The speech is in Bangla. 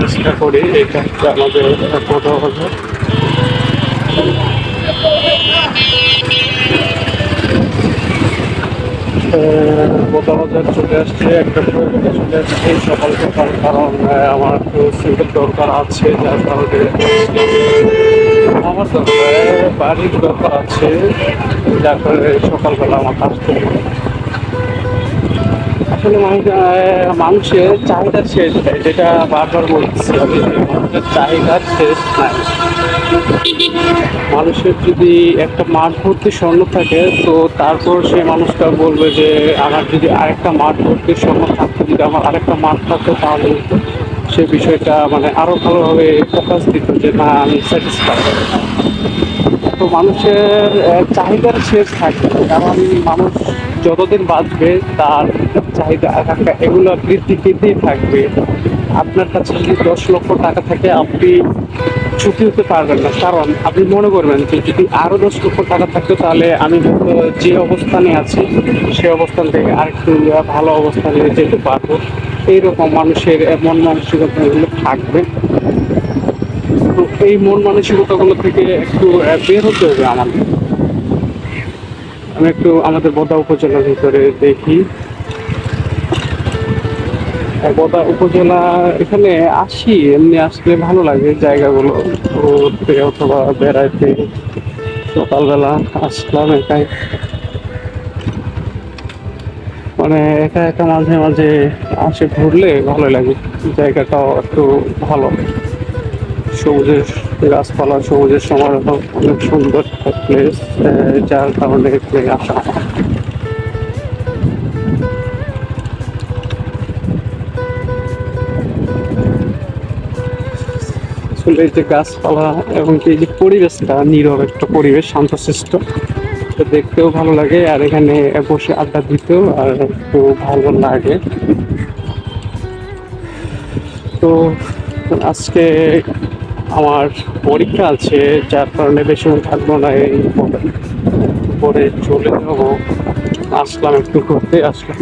চেষ্টা করি এটা হচ্ছে আমাদের বাজার বোধা বাজার চলে আসছে, একটা চলে আসছে, সকাল সকাল কারণ আমার একটু সিমেন্টের দরকার আছে, যার কারণে আমার বাড়ির দরকার আছে, যার কারণে সকালবেলা আমার আসতে হবে। আসলে মানুষ মানুষের চাহিদা শেষ নাই, যেটা বারবার বলতেছি আমি মানুষের চাহিদা শেষ নাই। মানুষের যদি একটা মাঠ ভর্তি স্বর্ণ থাকে, তো তারপর সে মানুষটা বলবে যে, আমার যদি আরেকটা মাঠ ভর্তি স্বর্ণ থাকতো, যদি আমার আরেকটা মাঠ থাকতো, তাহলে সে বিষয়টা মানে আরও ভালোভাবে ফোকাস দিত যে, না, আমি স্যাটিসফাই তো মানুষের চাহিদার শেষ থাকবে, কারণ মানুষ যতদিন বাঁচবে, তার চাহিদা আকাঙ্ক্ষা এগুলো বৃদ্ধি বৃদ্ধি থাকবে। আপনার কাছে যদি দশ লক্ষ টাকা থাকে, আপনি সুখী হতে পারবেন না। কারণ আপনি মনে করবেন যে, যদি আরও দশ লক্ষ টাকা থাকতো, তাহলে আমি হয়তো যে অবস্থানে আছি, সে অবস্থান থেকে আরেকটু ভালো অবস্থানে যেতে পারব। এইরকম মানুষের মন মানসিকতা এগুলো থাকবে। তো এই মন মানসিকতাগুলো থেকে একটু বের হতে হবে আমাদের। আমি একটু আমাদের বোদা উপজেলার ভিতরে দেখি। বোদা উপজেলা এখানে আসি, এমনি আসলে ভালো লাগে জায়গাগুলো। ঘুরতে অথবা বেড়াইতে সকালবেলা আসলাম একাই। মানে একা একা মাঝে মাঝে আসে ঘুরলে ভালো লাগে। জায়গাটাও একটু ভালো। সবুজের গাছপালা সবুজের সমারোহ অনেক সুন্দর একটা প্লেস যার কারণে এখানে আসা আসলে এই যে গাছপালা এবং এই যে পরিবেশটা, নীরব একটা পরিবেশ, শান্তশিষ্ট দেখতেও ভালো লাগে, আর এখানে বসে আড্ডা দিতেও আর একটু ভালো লাগে। তো আজকে আমার পরীক্ষা আছে, যার কারণে বেশিক্ষণ থাকব না, এই পরে চলে যাব। আসলাম একটু ঘুরতে, আসলাম।